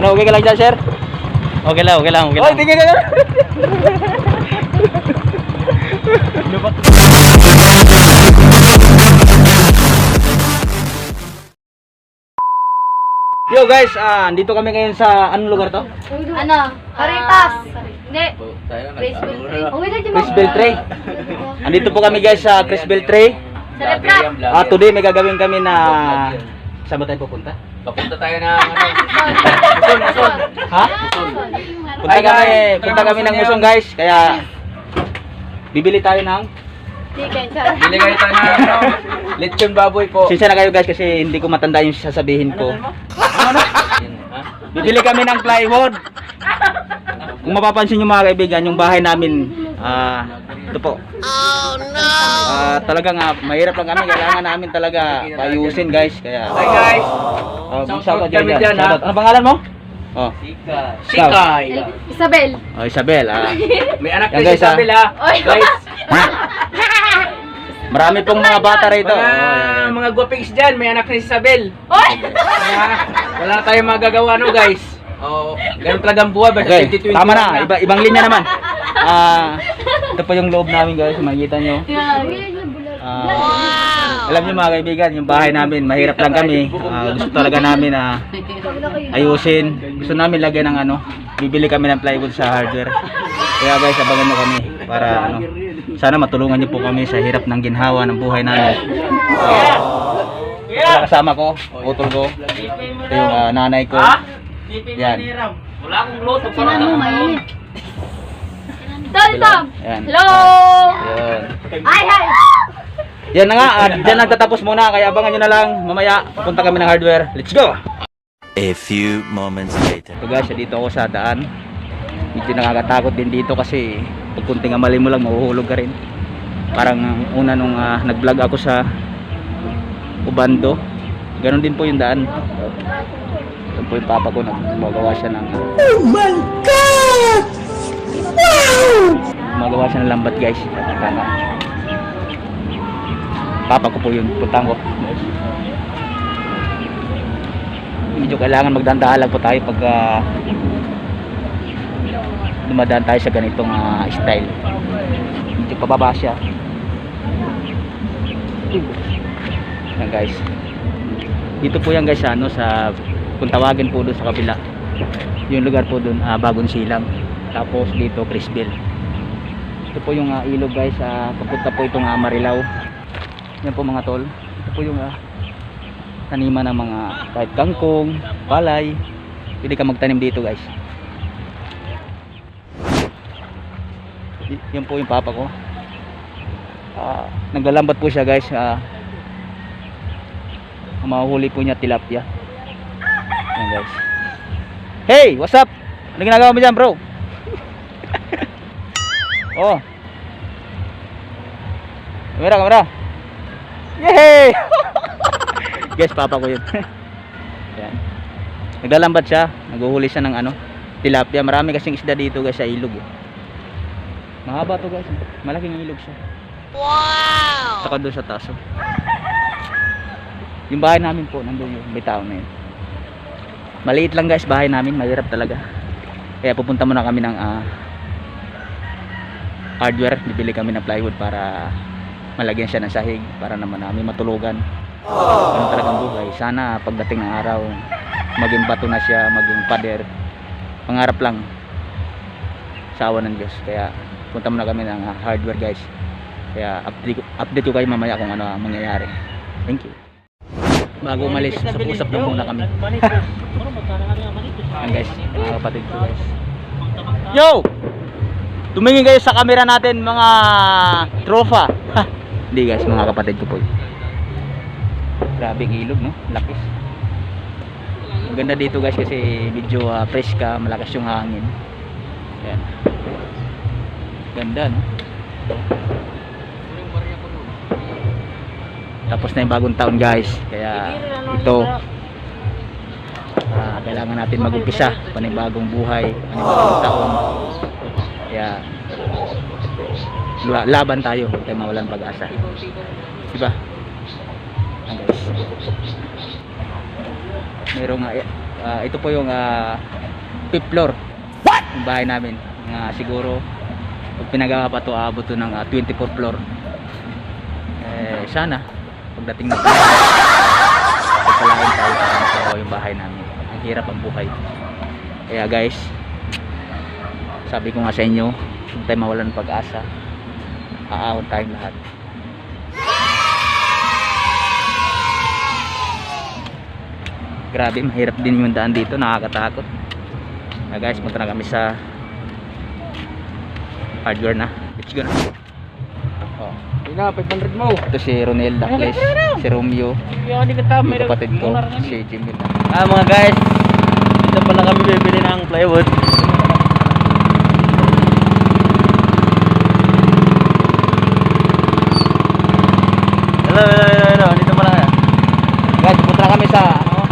Ano, okay ka lang dyan, sir? Okay lang, okay lang, okay lang. tingin ka Yo guys, ah, dito kami ngayon sa anong lugar to? Ano? Caritas. Hindi. Oh, wait, Chris Beltray. Andito po kami guys sa Chris Beltray. Celebrat. Ah, today may gagawin kami na saan ba tayo pupunta? Papunta tayo na ano. Muson, muson. Ha? Punta Hi, kami, guys. punta kami ng Muson guys, kaya bibili tayo ng Chicken, sorry. Bili kayo tayo na ano. Lechon baboy po. Sinsya na kayo guys kasi hindi ko matanda yung sasabihin ko. Yun, ha? Bibili kami ng plywood. Kung mapapansin nyo mga kaibigan, yung bahay namin, ah, ito po. Oh no! Ah, talagang ah, mahirap lang kami, kailangan namin talaga payusin guys, kaya... Hi guys. Oh, Shoutout shoutout dyan, kami dyan. dyan, ha? Shoutout. Ano pangalan mo? Oh, Sikay. Isabel. oh Isabel. Ah. May anak Yan, din si guys, ha? Isabel ha. Oy. Guys, Marami pong mga bata rito. mga, Oh, mga guwapings dyan, may anak ni si Isabel. Oy! Kaya, wala na tayong magagawa no guys. Oh, ganun talagang buhay basta Okay, 2021 tama na. Iba, ibang linya naman. Ah, ito po yung loob namin guys, makikita nyo. Ah, Alam niyo mga kaibigan, yung bahay namin, mahirap lang kami. Ah, gusto talaga namin na ayusin. Gusto namin lagyan ng ano, bibili kami ng plywood sa hardware. Kaya guys, abangan nyo kami para ano, sana matulungan niyo po kami sa hirap ng ginhawa ng buhay namin. Uh, kasama ko, utol ko, ito yung ah, nanay ko. Yan. Wala akong luto Sino mo mainit? Tom! Yan. Hello! Yan. Ay, hi! Yan na nga, at dyan nagtatapos muna, kaya abangan nyo na lang. Mamaya, pupunta kami ng hardware. Let's go! A few moments later. So guys, dito ako sa daan. Medyo nakakatakot din dito kasi pag kunting amali mo lang, mahuhulog ka rin. Parang ang una nung ah, nag-vlog ako sa Ubando. Ganon din po yung daan. Ito po yung papa ko, nagmagawa siya ng... Oh my God! Gumagawa siya ng lambat guys. Tama. Papa ko po yun, putang ko. Medyo kailangan magdandahan po tayo pag ah, dumadaan tayo sa ganitong ah, style. Medyo pababa siya. Yan guys. Dito po yan guys ano sa kung tawagin po doon sa kabila. Yung lugar po doon ah, Bagong Silang. Tapos dito Crisville. Ito po yung ah, ilog guys, ah, papunta po itong ah, Marilao. Yan po mga tol. Ito po yung ah, taniman ng mga kahit kangkong, palay. Pwede ka magtanim dito guys. Yan po yung papa ko. Ah, naglalambat po siya guys. Ang mahuhuli po niya tilapia. Yan guys. Hey, what's up? Ano ginagawa mo dyan bro? Oh. Kamera, kamera. Yay! Guys, papa ko yun. Yan. Naglalambat siya. Naghuhuli siya ng ano, tilapia. Marami kasing isda dito guys sa ilog. Eh. Mahaba to guys. Malaking ilog siya. Wow! Saka doon sa taas. oh. Yung bahay namin po, nandun yung bitaw na yun. Maliit lang guys, bahay namin. Mahirap talaga. Kaya pupunta muna kami ng ah, hardware. Bibili kami ng plywood para malagyan siya ng sahig para naman namin matulugan. Ganun talagang buhay. Sana pagdating ng araw, maging bato na siya, maging pader. Pangarap lang sa awa ng Diyos. Kaya punta muna kami ng hardware guys. Kaya update, ko- update ko kayo mamaya kung ano ang mangyayari. Thank you. Bago umalis, usap-usap na muna kami. Yan guys, mga kapatid ko guys. Yo! Tumingin kayo sa camera natin mga tropa. Hindi guys, mga kapatid ko po. Grabing ilog no, lakis. Maganda dito guys kasi medyo ah, fresh ka, malakas yung hangin. Yan. Ganda no. Tapos na yung bagong taon guys. Kaya ito ah, kailangan natin mag-umpisa panibagong buhay, panibagong taon. Kaya la- laban tayo, tayo mawalan pag-asa. Diba? Guys. Merong ah, ito po yung ah, fifth floor. What? Yung bahay namin. Nga siguro pag pinagawa pa to aabot to ng ah, 24th floor. Eh sana pagdating na pagpalain tayo makuha yung bahay namin. Ang hirap ang buhay. Kaya guys, sabi ko nga sa inyo, huwag tayo mawalan ng pag-asa. Aahon tayong lahat. Grabe, mahirap din yung daan dito, nakakatakot. Na guys, punta na kami sa hardware na. Let's go na. Oh, Yun na, 500 mo. ito si Ronel Dacles, si Romeo, Hindi ka tama. yung kapatid ko, si Jimmy. Ah mga guys, dito pala kami bibili ng plywood. Hello, hello, hello. Dito pala kaya. Guys, punta na kami sa ano,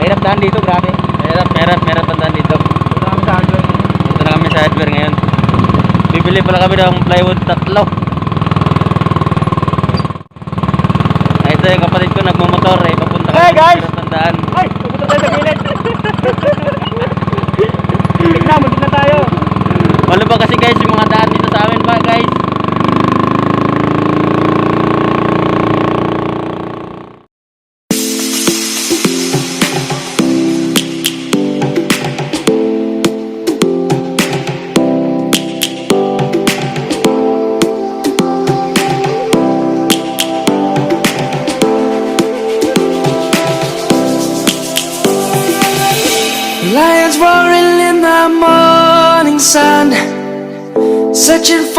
mahirap daan dito, grabe. Merat, merat, merat tandaan dito. Dito na kami sa hardware ngayon. Bibili pala kami ng plywood tatlo. Ay, ito yung kapatid ko nagmamotor eh. Papunta kami Hey, guys! sa tandaan. Ay, pupunta tayo sa gilid. Tignan, muntik na tayo. Wala ba kasi guys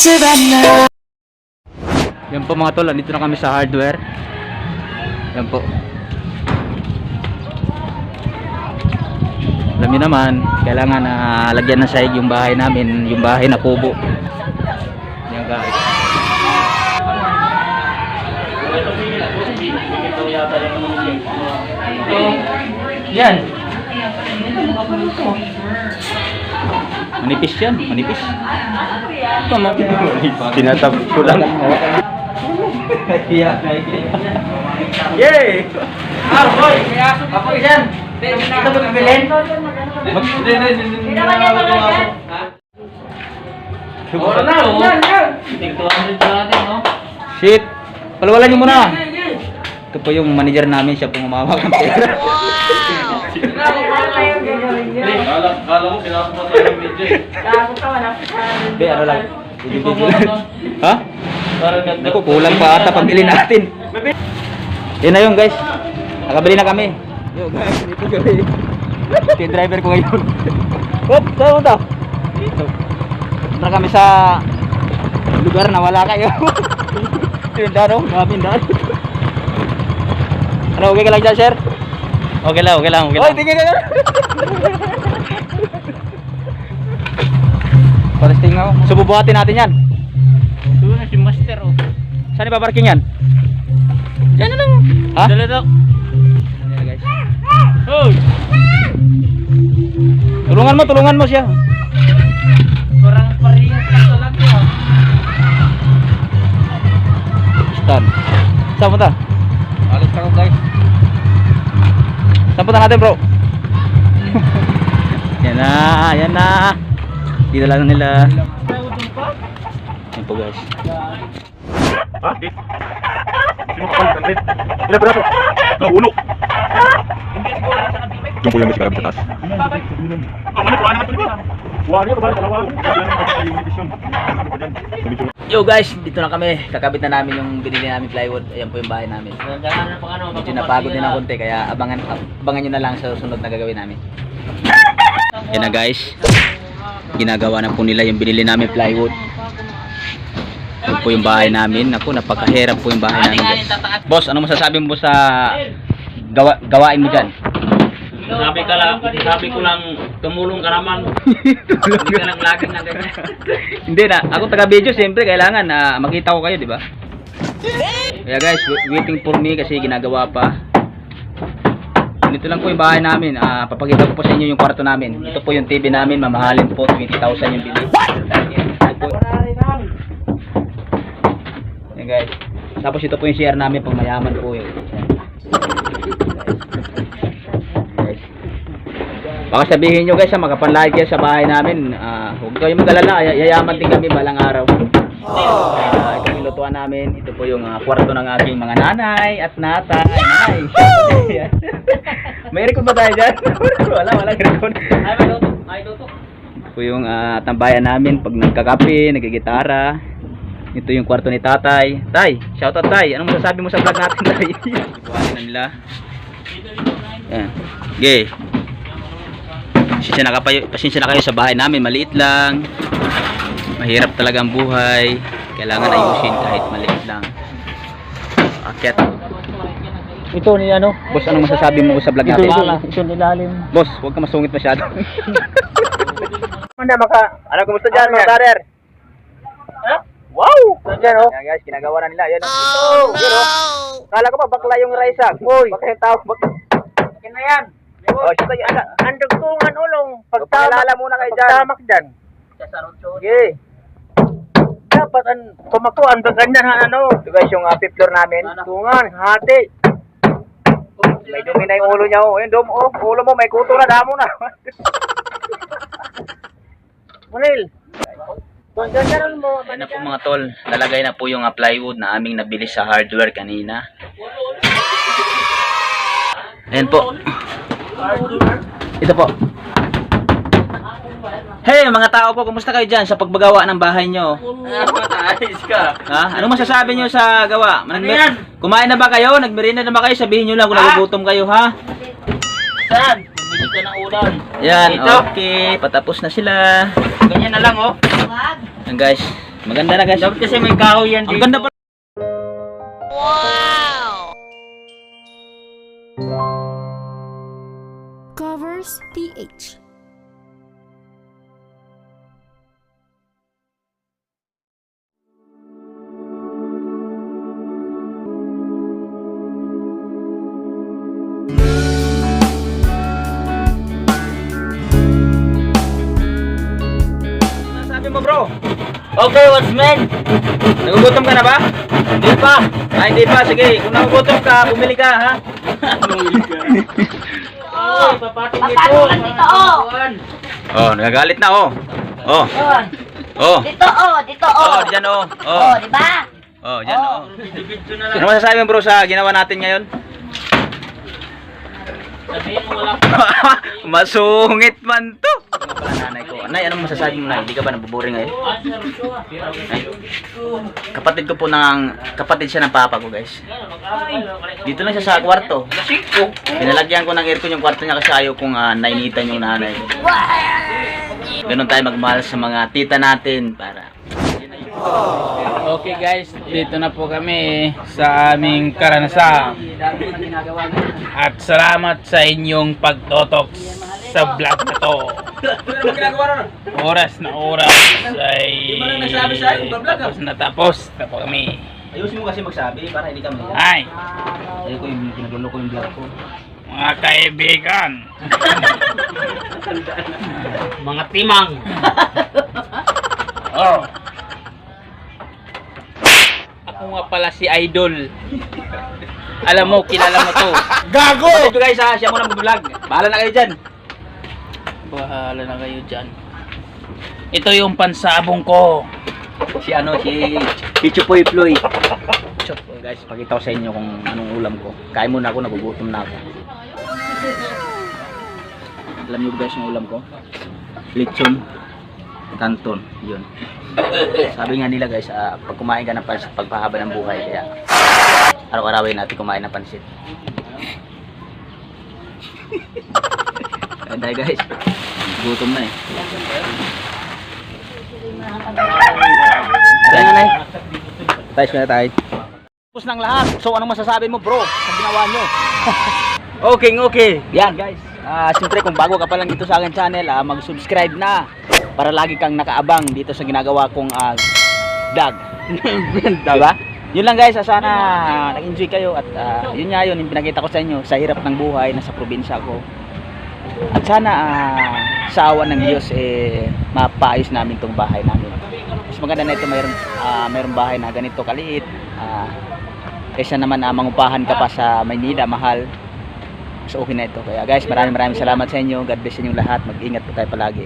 Savannah. Yan po mga tol, andito na kami sa hardware. Yan po. Alam niyo naman, kailangan na lagyan ng sahig yung bahay namin, yung bahay na kubo. Yan guys. Yan. Manipis yan, manipis. Tinatab ko lang. Yay! Ah, boy, po yan. Ito mo bibilin? Hindi yan talaga. Wala na, yan, yan. Shit! Palawalan niyo muna! Ito po yung manager namin, siya pong umawak ng pera. Hindi, ano lang. ha? Naku, kulang pa ata pambili natin. Yan na yun guys. Nakabili na kami. Yo guys, dito kami. Ito yung driver ko ngayon. Hop, saan mo to? Dito. Punta kami sa lugar na wala kayo. Ito yung daan oh, daan. Ano, okay ka lang dyan, sir? Okay lang, okay lang, okay Oy, lang. tingin ka Paresting ako. So, bubuhatin natin yan. Doon na si Master oh. Saan ipaparking yan? Diyan na lang. Ha? Dala daw. Ayan, guys. Oh! Tulungan mo, tulungan mo siya. Parang parehas lang talaga. Stan. Saan punta? Alis ako guys. Saan punta natin, bro? yan na, yan na. Dito lang nila. Yan po, guys. Yung po yung nasigarap sa taas. Yo guys, dito na kami. Kakabit na namin yung binili namin plywood. Ayan po yung bahay namin. Medyo napagod din ako konti kaya abangan abangan nyo na lang sa susunod na gagawin namin. Yan na guys. Ginagawa na po nila yung binili namin plywood. Po yung bahay namin. Naku, napakahirap po yung bahay namin guys. Boss, ano masasabi mo sa gawa, gawain mo dyan? Sabi ka lang, sabi ko lang, tumulong ka naman. Hindi ka lang laging na ganyan. Hindi na, ako taga video siyempre kailangan na makita ko kayo, di ba? Kaya guys, wa- waiting for me kasi ginagawa pa. Dito lang po yung bahay namin. Ah, papakita ko po sa inyo yung kwarto namin. Ito po yung TV namin, mamahalin po 20,000 yung bili. Yan guys. Tapos ito po yung share namin pag mayaman po yun. Guys. Baka sabihin nyo guys, ah, makapanlahit kayo sa bahay namin. Ah, huwag kayong mag-alala, ay- yayaman din kami balang araw. Ah, ito yung lutuan namin. Ito po yung ah, kwarto ng aking mga nanay at natay. Yan. May record ba tayo dyan? wala, wala record. Ay, may. Ay, tutok. Ito po yung ah, tambayan namin pag nagkakape, nagigitara. Ito yung kwarto ni tatay. Tay, shoutout tay. Anong masasabi mo sa vlog natin tay? Kuhanin na nila. Yan. Okay. Pasensya na, kayo, pasensya na kayo sa bahay namin. Maliit lang. Mahirap talaga ang buhay. Kailangan ayusin kahit maliit lang. Akyat. Ito ni ano? Boss, anong masasabi mo sa vlog natin? Ito nilalim. Boss, huwag ka masungit masyado. Manda maka. Ano kumusta dyan mga brother? Wow! Diyan oh. Yan guys, ginagawa na nila. Yan. Oh, Yan oh. Kala ko pa bakla yung Raisa. Uy. Baka yung tao. Bak Akin na yan. oh, siya tayo. Anda, andagtungan ulong. Pagtamak muna kayo dyan. Pagtamak dyan. Sige. Dapat an tumakuan ba ganyan ha ano? Ito guys, yung uh, fifth floor namin. Tungan, hati. May dumi na yung ulo niya. Oh. Yung dum, oh, ulo mo, may kuto na, damo na. Manil. Ayan na po mga tol, lalagay na po yung uh, plywood na aming nabili sa hardware kanina. Ayan po. Ito po. Hey mga tao po, kumusta kayo dyan sa pagbagawa ng bahay nyo? Ayos ka. Ha? Ano masasabi nyo sa gawa? Ano yan? Kumain na ba kayo? Nagmerenda na ba kayo? Sabihin nyo lang kung nagugutom kayo ha? Saan? Bumili ka ng ulan. Yan, Ito. okay. Patapos na sila. Ganyan na lang, oh. Wag. Yan guys. Maganda na guys. Dapat kasi may kahoy yan Ang dito. ganda pa. Covers PH. Bro? Okay, what's man? Nagugutom ka na ba? Di pa. Ah, hindi pa. Sige, kung nagugutom ka, bumili ka ha. Oh, papating Papatong lang dito, oh. Oh, nagagalit na oh. Oh. Oh. Dito, oh. Dito, oh. Oh, diyan oh. Oh, Oh. di ba? Oh, diyan oh. Na Ano masasabi mo bro sa ginawa natin ngayon? Sabihin mo wala Masungit man to. Pala nanay ko? Nay, anong masasabi mo nay? Hindi ka ba nabuboring ngayon? Nay, kapatid ko po ng kapatid siya ng papa ko guys. Dito lang siya sa kwarto. Pinalagyan ko ng aircon yung kwarto niya kasi ayaw kong uh, nainitan yung nanay. Ganun tayo magmahal sa mga tita natin para Okay guys, dito na po kami sa aming karanasan. At salamat sa inyong pagtotok sa vlog na to. Oras na oras ay tapos na tapos na po kami. Ayusin mo kasi magsabi para hindi ka mahiya. Ay, Ayoko yung ginagulo ko yung vlog ko. mga kaibigan. mga timang. Oh. Ako nga pala si Idol. Alam mo, kilala mo to. Gago! Ito guys ha, siya muna mag-vlog. Bahala na kayo dyan. Bahala na kayo dyan. Ito yung pansabong ko. Si ano, si Pichu Poy Ploy. So, guys, pakita ko sa inyo kung anong ulam ko. Kain muna ako, nagugutom na ako. Alam niyo guys yung ulam ko? Lechon Canton, yun. Sabi nga nila guys, ah, pag kumain ka ng pansit, pagpahaba ng buhay, kaya araw-arawin natin kumain ng pansit. Tayo guys, gutom na eh. Nga na eh. Tayo na tayo. Tapos ng lahat. So anong masasabi mo bro sa ginawa nyo? Okay, okay. Yan guys. Ah, siyempre kung bago ka pa lang dito sa akin channel, ah, mag-subscribe na para lagi kang nakaabang dito sa ginagawa kong ah, vlog. diba? Yun lang guys, sana nag-enjoy kayo at ah, yun nga yun, yung pinakita ko sa inyo sa hirap ng buhay, nasa probinsya ko. At sana ah, sa awa ng Diyos eh mapaayos namin tong bahay namin. Mas maganda na ito mayroong ah, mayroong bahay na ganito kaliit. Ah, kaysa naman ah, mangupahan ka pa sa Maynila, mahal. So okay na ito. Kaya guys, maraming maraming salamat sa inyo. God bless inyong lahat. Mag-ingat po tayo palagi.